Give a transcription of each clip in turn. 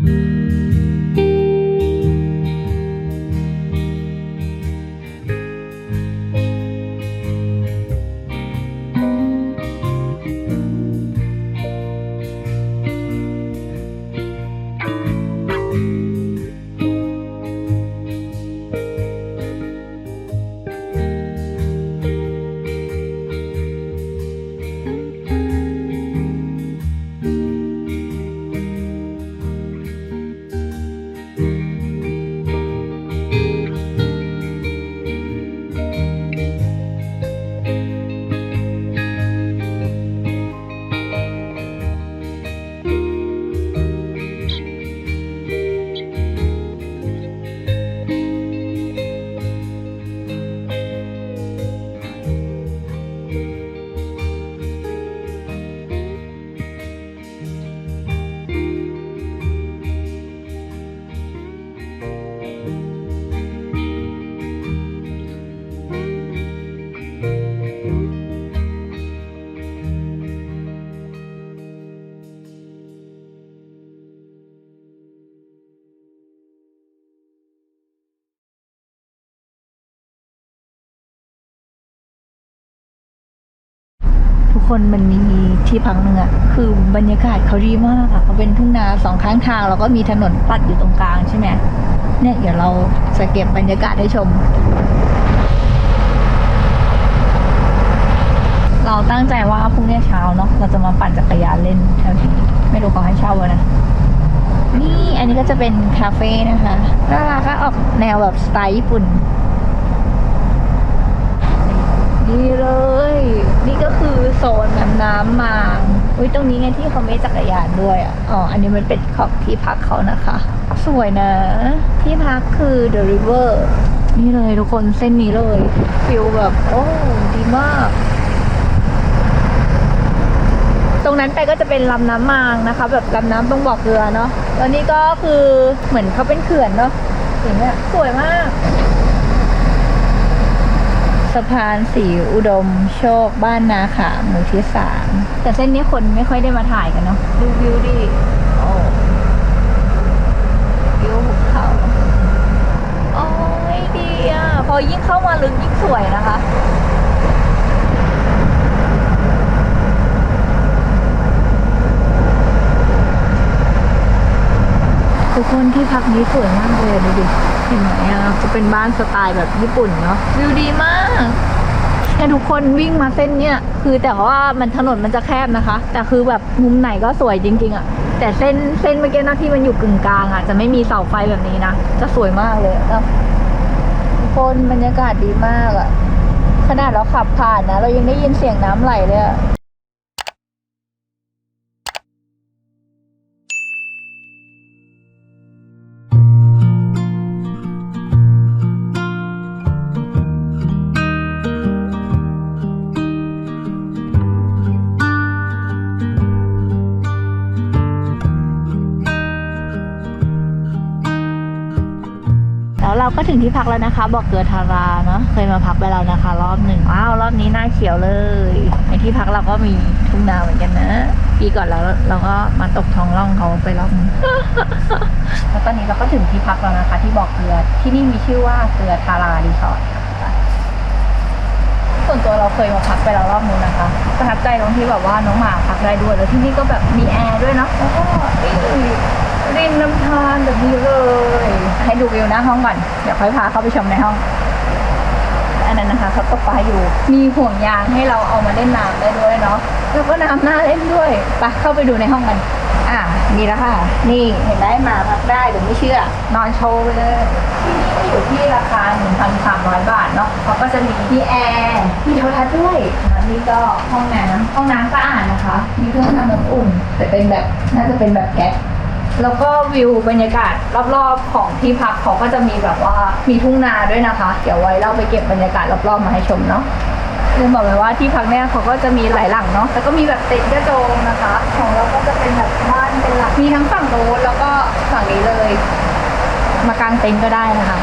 ทุก คนมันมีที่พักหนึ่งอะคือบรรยากาศเขาดีมากอะเขาเป็นทุ่งนาสองข้างทางแล้วก็มีถนนปัดอยู่ตรงกลางใช่ไหมเนี่ยเดี๋ยวเราจะเก็บบรรยากาศให้ชม เราตั้งใจว่าพรุ่งนี้เช้าเนาะเราจะมาปั่นจักรยานเล่นแถวนี้ไม่รู้เขาให้เช่าว้นะนี่อันนี้ก็จะเป็นคาเฟ่นะคะน่ารักก็ออกแนวแบบสไตล์ญี่ปุ่นเลย นี่ก็คือโซนแบบน้ำมางอุ้ยตรง นี้ไงที่เขาไม่จักรยานด้วยอะอ๋ออันนี้มันเป็นของที่พักเขานะคะ สวยนะ ที่พักคือ The River นี่เลยทุกคนเส้นนี้เลยฟิลแบบ โอ้ดีมาก ตรงนั้นไปก็จะเป็นลำน้ำมางนะคะ แบบลำน้ำตรงบ่อเกลือเนาะแล้วนี่ก็คือเหมือนเขาเป็นเขื่อนเนาะอย่างเงี้ยสวยมากะพานสีอุดมโชคบ้านนาขาหมู่ที่สามแต่เส้นนี้คนไม่ค่อยได้มาถ่ายกันเนาะดูวิวดิโอ้วิวภูเขาโอ้ยดีอะ พอยิ่งเข้ามาลึกยิ่งสวยนะคะทุกคนที่พักนี้สวยมากเลยดูดิ เห็นไหมอะจะเป็นบ้านสไตล์แบบญี่ปุ่นเนาะวิวดีมากเนี่ยทุกคนวิ่งมาเส้นเนี้ยคือแต่ว่ามันถนนมันจะแคบนะคะ แต่คือแบบมุมไหนก็สวยจริง ๆอะ่ะแต่เส้นเส้นเมื่อกี้นะที่มันอยู่กึ่งกลางอะ่ะจะไม่มีเสาไฟแบบนี้นะจะสวยมากเลยเนาะทุกคนบรรยากาศดีมากอะ่ะขนาดเราขับผ่านนะ เรายังได้ยินเสียงน้ำไหลเลยอะ ก็ถึงที่พักแล้วนะคะ บอกเกลือทาราเนาะเคยมาพักไปแล้วนะคะ รอบหนึ่งว้าวรอบนี้หน้าเขียวเลยในที่พักเราก็มีทุ่งนาเหมือนกันนะปีก่อนแล้วเราก็มาตกท้องร่องเขาไปรอบนึงแล้วตอนนี้เราก็ถึงที่พักแล้วนะคะ ที่บอกเกลือที่นี่มีชื่อว่าเกลือทารารีสอร์ทนะคะส่วนตัวเราเคยมาพักไปแล้วรอบนึงนะคะประทับใจตรงที่แบบว่าน้องหมาพักได้ด้วยแล้วที่นี่ก็แบบมีแอร์ด้วยเนาะแล้วก็นี่ ริมน้ำธารแบบนี้เลย ให้ดูวิวหน้าห้องก่อน เดี๋ยวค่อยพาเข้าไปชมในห้อง อันนั้นนะคะเขาตกปลาอยู่ มีห่วงยางให้เราเอามาเล่นน้ำได้ด้วยเนาะ แล้วก็น้ำหน่าเล่นด้วยไปเข้าไปดูในห้องกัน อะมีแล้วค่ะ นี่เห็นได้มาพักได้หรือไม่เชื่อ นอนโชว์ไปเลย ที่นี่อยู่ที่ราคา 1,300 บาทเนาะเขาก็จะมีที่แอร์ มีโทรทัศน์ด้วยแล้วนี่ก็ห้องน้ำห้องน้ำสะอาดนะคะ มีเครื่องทำน้ำอุ่น แต่เป็นแบบน่าจะเป็นแบบแก๊ส แล้วก็วิวบรรยากาศรอบๆของที่พักเขาก็จะมีแบบว่ามีทุ่งนาด้วยนะคะ เดี๋ยวไว้เราไปเก็บบรรยากาศรอบๆมาให้ชมเนาะลืมบอกเลยว่าที่พักเนี่ยเขาก็จะมีหลายหลังเนาะแล้วก็มีแบบเต็นท์กระโจงนะคะ ของเราก็จะเป็นแบบบ้านเป็นหลักมีทั้งฝั่งโน้นแล้วก็ฝั่งนี้เลย มากางเต็นท์ก็ได้นะคะ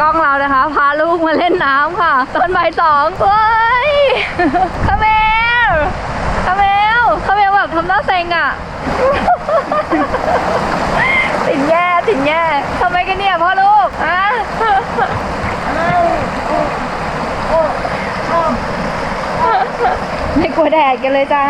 กล้องเรานะคะ พาลูกมาเล่นน้ำค่ะ ตอนบ่ายสองเฮ้ยคาเมลคาเมลคาเมลแบบทำหน้าเซ็งอะติดแย่ติดแย่ทำไมกันเนี่ยพ่อลูกอะไม่กลัวแดดกันเลยจ้า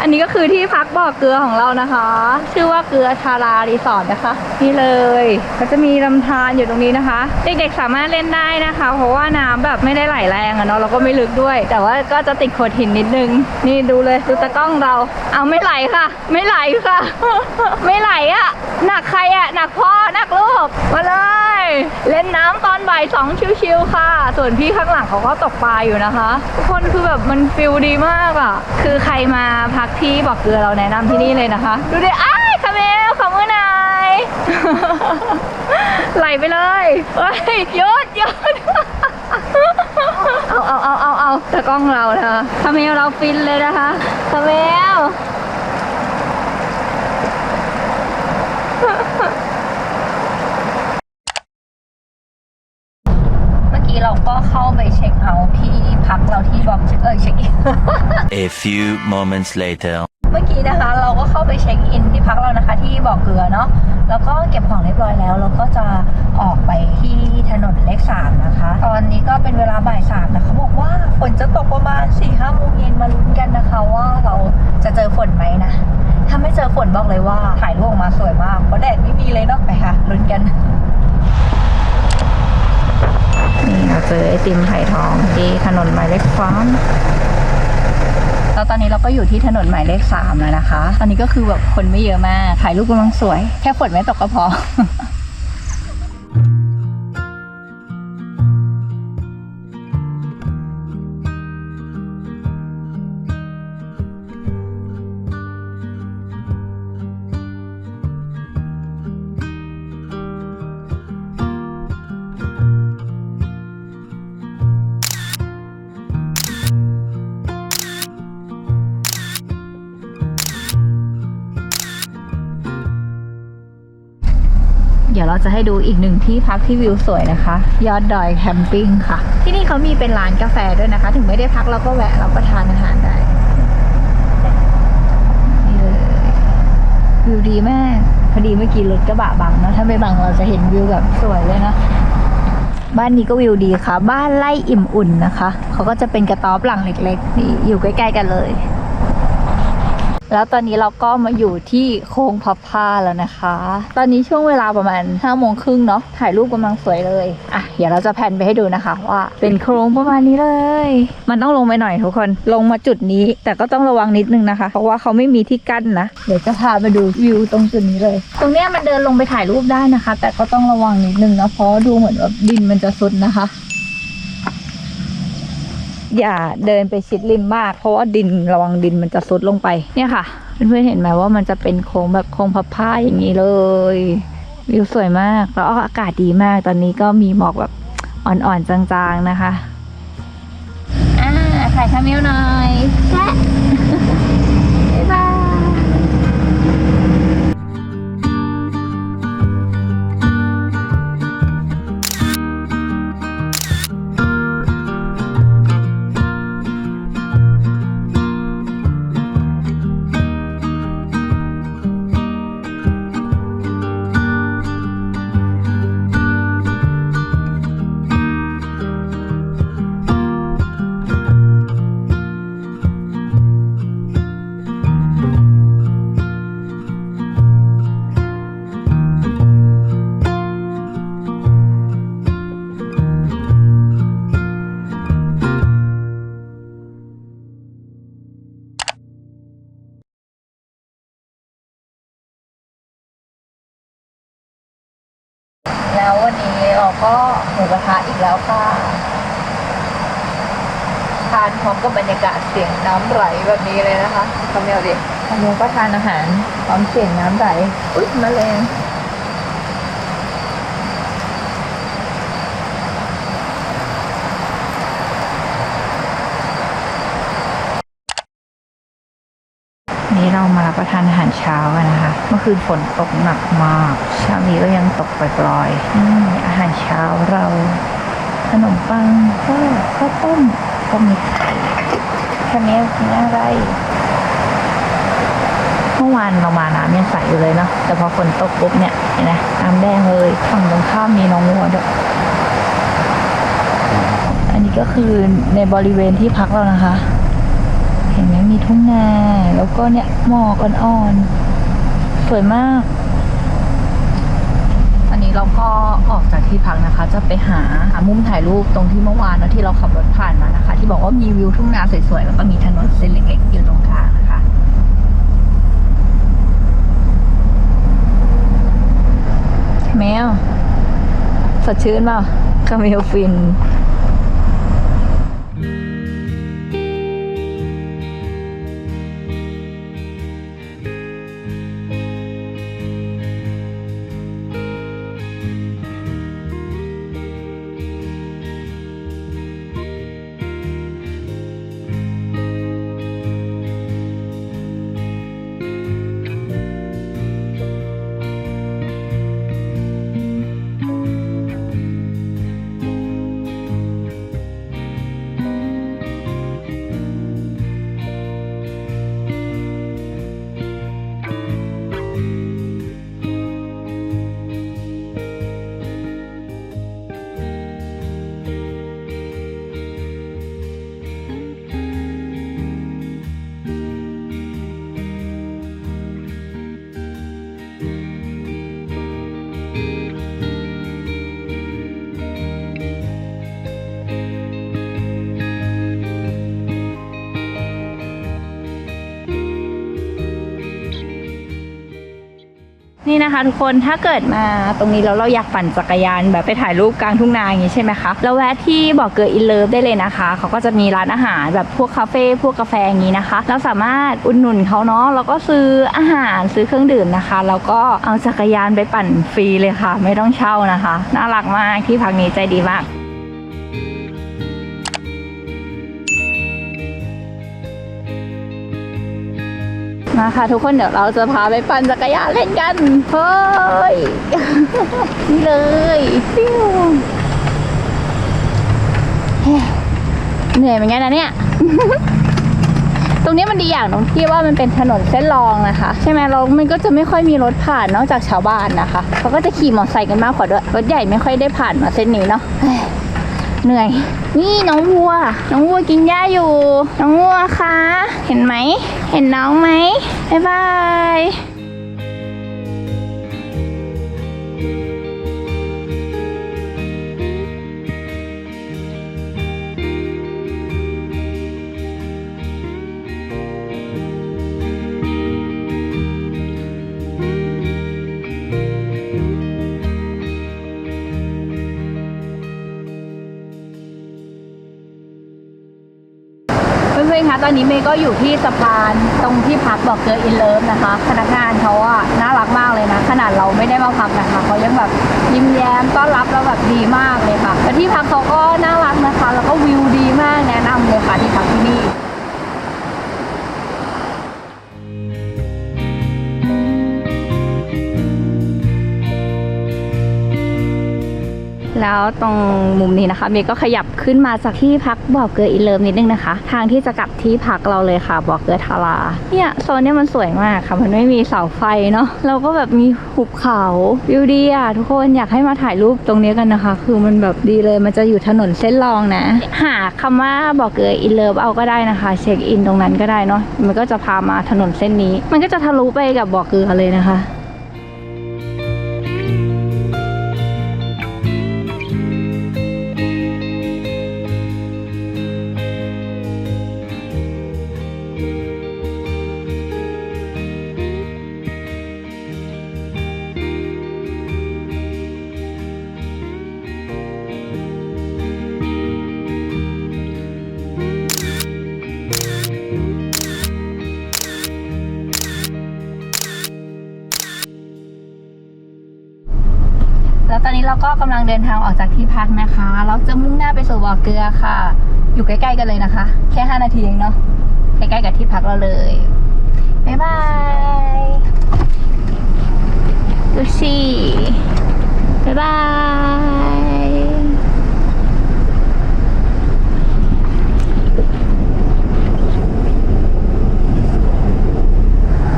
อันนี้ก็คือที่พักบ่อเกลือของเรานะคะ ชื่อว่าเกลือทารารีสอร์ทนะคะ นี่เลยก็จะมีลำธารอยู่ตรงนี้นะคะ เด็กๆสามารถเล่นได้นะคะ เพราะว่าน้ำแบบไม่ได้ไหลแรงอะเนาะแล้วก็ไม่ลึกด้วย แต่ว่าก็จะติดโขดหินนิดนึง นี่ดูเลยดูตะกล้องเรา เอาไม่ไหลค่ะ ไม่ไหลค่ะ ไม่ไหลอะหนักใครอะหนักพ่อหนักลูกมาเลย เล่นน้ำตอนบ่ายสองชิวๆค่ะ ส่วนพี่ข้างหลังเขาก็ตกปลาอยู่นะคะ ทุกคนคือแบบมันฟิลดีมากอะคือใครมาพักที่บอกเกลือเราแนะนำที่นี่เลยนะคะ ดูดิอ้ายคาเมลขอมือหน่อยไหลไปเลยเฮ้ยยดยดเอาเอาเอาเอาเอาตะกล้องเรานะคะคาเมลเราฟินเลยนะคะคาเมล เมื่อกี้เราก็เข้าไปเช็คเอาท์ที่พัก เราที่บอกเออเช็คอิน A few moments later. เมื่อกี้นะคะ เราก็เข้าไปเช็คอินที่พักเรานะคะ ที่บ่อเกลือเนาะแล้วก็เก็บของเรียบร้อยแล้วเราก็จะออกไปที่ถนนเลขสามนะคะ ตอนนี้ก็เป็นเวลาบ่ายสามนะเขาบอกว่าฝนจะตกประมาณ4ี่ห้าโมงเย็นมาลุ้นกันนะคะ ว่าเราจะเจอฝนไหมนะ ถ้าไม่เจอฝนบอกเลยว่าถ่ายรูปออกมาสวยมากเพราะแดดไม่มีเลยเนาะไปค่ะลุ้นกัน นี่เราเจอไอติมไผ่ทองที่ถนนหมายเลขสามแล้วตอนนี้เราก็อยู่ที่ถนนหมายเลขสามแล้วนะคะ ตอนนี้ก็คือแบบคนไม่เยอะมาก ถ่ายรูปกำลังสวย แค่ฝนไม่ตกก็พอ จะให้ดูอีกหนึ่งที่พักที่วิวสวยนะคะ ยอดดอยแคมปิ้งค่ะ ที่นี่เขามีเป็นร้านกาแฟด้วยนะคะ ถึงไม่ได้พักเราก็แวะเราก็ทานอาหารได้นี่เลยวิวดีแมากพอดีเมื่อกี้รถกระบะบังนะถ้าไม่บังเราจะเห็นวิวแบบสวยเลยนะบ้านนี้ก็วิวดีค่ะ บ้านไร่อิ่มอุ่นนะคะ เขาก็จะเป็นกระต๊อบหลังเล็กๆนี่อยู่ใกล้ ๆ กันเลย แล้วตอนนี้เราก็มาอยู่ที่โค้งพับผ้าแล้วนะคะ ตอนนี้ช่วงเวลาประมาณ5้าโมงครึ่งเนาะถ่ายรูปกำลังสวยเลยอะเดี๋ยวเราจะแพนไปให้ดูนะคะ ว่าเป็นโค้งประมาณนี้เลย มันต้องลงไปหน่อยทุกคนลงมาจุดนี้ แต่ก็ต้องระวังนิดนึงนะคะ เพราะว่าเขาไม่มีที่กั้นนะเดี๋ยวจะพาไปดูวิวตรงจุดนี้เลย ตรงเนี้ยมันเดินลงไปถ่ายรูปได้นะคะ แต่ก็ต้องระวังนิดนึงนะเพราะดูเหมือนว่าดินมันจะซุดนะคะ อย่าเดินไปชิดริมมาก เพราะว่าดินระวังดินมันจะซุดลงไปเนี่ยค่ะเพื่อนๆเห็นไหมว่ามันจะเป็นโค้งแบบโค้งพับผ้าอย่างนี้เลยวิวสวยมากแล้วอากาศดีมากตอนนี้ก็มีหมอกแบบอ่อนๆจางๆนะคะอ่าถ่ายคาเมลหน่อยแช ลดิคาเมลก็ทานอาหารพร้อมเสียงน้ำไหลอุ๊ยแมาแรงนี่เรามารับประทานอาหารเช้ากันนะคะ เมื่อคืนฝนตกหนักมาก เช้านี้ก็ยังตกปล่อยๆนี่อาหารเช้าช้าเรา ขนมปังก็ข้าวต้มก็มีไข่แค่นี้กินอะไร เมื่อวานเรามาน้ำยังใสอยู่เลยเนาะแต่พอฝนตกปุ๊บเนี่ยเห็นไหมน้ำแดงเลยฝั่งตรงข้ามมีน้องวัวด้วยอันนี้ก็คือในบริเวณที่พักเรานะคะ เห็นไหมมีทุ่งนาแล้วก็เนี่ยหมอกอ่อนๆสวยมากอันนี้เราก็ออกจากที่พักนะคะ จะไปหาหามุมถ่ายรูปตรงที่เมื่อวานเนะที่เราขับรถผ่านมานะคะ ที่บอกว่ามีวิวทุ่งนาสวยๆแล้วก็มีถนนเส้นเล็กๆอยู่ตรงกลางนะคะ แมว สดชื่นเปล่าคาเมลฟิน นี่นะคะทุกคนถ้าเกิดมาตรงนี้แล้วเราอยากปั่นจักรยานแบบไปถ่ายรูปกลางทุ่งนาอย่างนี้ใช่ไหมคะเราแวะที่บ่อเกลืออินเลิฟได้เลยนะคะ เขาก็จะมีร้านอาหารแบบพวกคาเฟ่พวกกาแฟอย่างนี้นะคะ เราสามารถอุดหนุนเขาเนาะแล้วก็ซื้ออาหารซื้อเครื่องดื่มนะคะ แล้วก็เอาจักรยานไปปั่นฟรีเลยค่ะ ไม่ต้องเช่านะคะ น่ารักมากที่พักนี้ใจดีมาก มาค่ะทุกคนเดี๋ยวเราจะพาไปปั่นจักรยานเล่นกันเฮ้ยนี่เลยปิ้วเฮ้เหนื่อยเหมือนกันนะเนี่ย ตรงนี้มันดีอย่างตรงที่ว่ามันเป็นถนนเส้นรองนะคะ ใช่ไหมเรามันก็จะไม่ค่อยมีรถผ่านนอกจากชาวบ้านนะคะเขาก็จะขี่มอเตอร์ไซค์กันมากกว่าด้วยรถใหญ่ไม่ค่อยได้ผ่านมาเส้นนี้เนาะ เหนื่อย นี่น้องวัว น้องวัวกินหญ้าอยู่ น้องวัวคะ เห็นไหม เห็นน้องไหมบ๊ายบาย ตอนนี้เมย์ก็อยู่ที่สะพานตรงที่พักบอกเกอร์อินเลิฟนะคะ พนักงานเขาอะน่ารักมากเลยนะ ขนาดเราไม่ได้มาพักนะคะเขายังแบบยิ้มแย้มต้อนรับเราแบบดีมากเลยค่ะแต่ที่พักเขาก็น่ารักนะคะ แล้วก็วิวดีมากแนะนำเลยค่ะที่พักที่นี่ แล้วตรงมุมนี้นะคะเมย์ก็ขยับขึ้นมาจากที่พักบ่อเกลืออินเลิฟนิดนึงนะคะ ทางที่จะกลับที่พักเราเลยค่ะบ่อเกลือทาราเนี่ยโซนเนี้ยมันสวยมากค่ะ มันไม่มีเสาไฟเนาะเราก็แบบมีหุบเขาวิวดีอะทุกคนอยากให้มาถ่ายรูปตรงนี้กันนะคะ คือมันแบบดีเลยมันจะอยู่ถนนเส้นรองนะ หาคำว่าบ่อเกลืออินเลิฟเอาก็ได้นะคะเช็คอินตรงนั้นก็ได้เนาะมันก็จะพามาถนนเส้นนี้ มันก็จะทะลุไปกับบ่อเกลือเลยนะคะี้เราก็กำลังเดินทางออกจากที่พักนะคะ เราจะมุ่งหน้าไปสู่บ่อเกลือค่ะ อยู่ใกล้ๆกันเลยนะคะ แค่ 5 นาทีเองเนาะใกล้ๆกับที่พักเราเลยบ๊ายบายดูสิบ๊ายบาย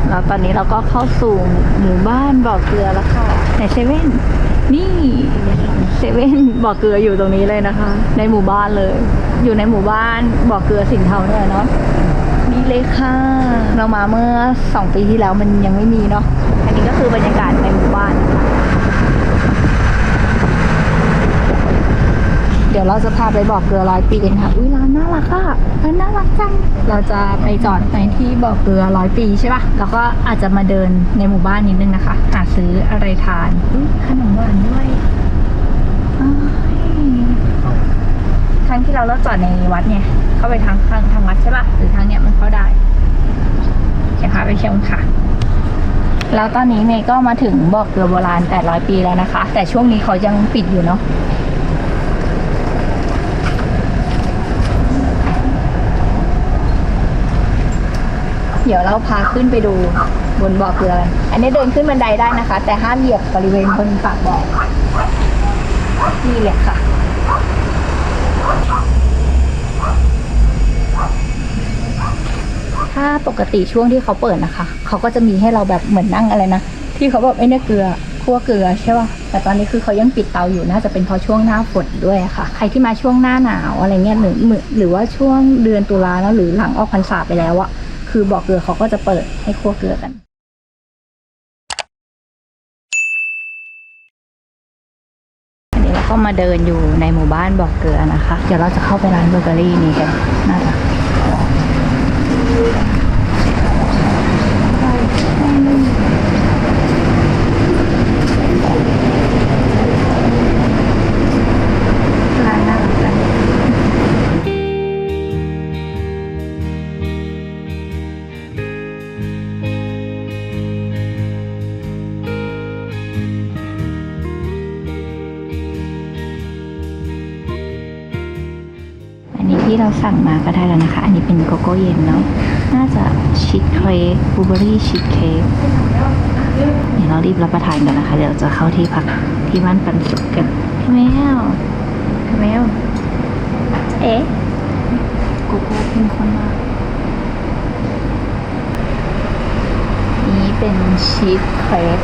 แล้วตอนนี้เราก็เข้าสู่หมู่บ้านบ่อเกลือแล้วค่ะ นเซเว่นนี่เซเว่นบ่อเกลืออยู่ตรงนี้เลยนะคะ ในหมู่บ้านเลย อยู่ในหมู่บ้านบ่อเกลือสินเทาเนี่ยเนาะนี่เลยค่ะเรามาเมื่อสองปีที่แล้วมันยังไม่มีเนาะอันนี้ก็คือบรรยากาศในหมู่บ้านนะคะ เดี๋ยวเราจะพาไปบอกเกลือร้อยปีกันค่ะ อุ้ยร้านน่ารักอะร้านน่ารักจัง เราจะไปจอดในที่บอกเกลือร้อยปีใช่ปะแล้วก็อาจจะมาเดินในหมู่บ้านนิดนึงนะคะ หาซื้ออะไรทาน ขนมหวานด้วย ครั้งที่เราเลิกจอดในวัดเนี่ย เข้าไปทางทางทางวัดใช่ปะหรือทางเนี้ยมันเข้าได้เดี๋ยวพาไปชมค่ะแล้วตอนนี้เมย์ก็มาถึงบอกเกลือโบราณ 800 ปีแล้วนะคะ แต่ช่วงนี้เขายังปิดอยู่เนาะ ดี๋ยวเราพาขึ้นไปดูบนบ่อเกลือกันอันนี้เดินขึ้นบันไดได้นะคะ แต่ห้ามเหยียบบริเวณบนปากบ่อนี่แหละค่ะถ้าปกติช่วงที่เขาเปิดนะคะ เขาก็จะมีให้เราแบบเหมือนนั่งอะไรนะ ที่เขาแบบไอ้เนี่ยเกลือคั่วเกลือใช่ป่ะแต่ตอนนี้คือเขายังปิดเตาอยู่น่าจะเป็นเพราะช่วงหน้าฝนด้วยค่ะ ใครที่มาช่วงหน้าหนาวอะไรเงี้ยหรือหรือหรือว่าช่วงเดือนตุลาแล้วหรือหลังออกพรรษาไปแล้วอะ คือบ่อเกลือเขาก็จะเปิดให้คั่วเกลือกัน อันนี้เราก็มาเดินอยู่ในหมู่บ้านบ่อเกลือนะคะ เดี๋ยวเราจะเข้าไปร้านเบเกอรี่นี้กันน่า ที่เราสั่งมาก็ได้แล้วนะคะ อันนี้เป็นโกโก้เย็นเนาะ น่าจะชีสเค้กบลูเบอรี่ชีสเค้กเดี๋ยวเรารีบรับประทานกันนะคะ เดี๋ยวจะเข้าที่พักที่บ้านปันสุกกันพี่แมวพี่แมวเอ๊ะโกโก้เข้มข้นมากนี่เป็นชีสเค้ก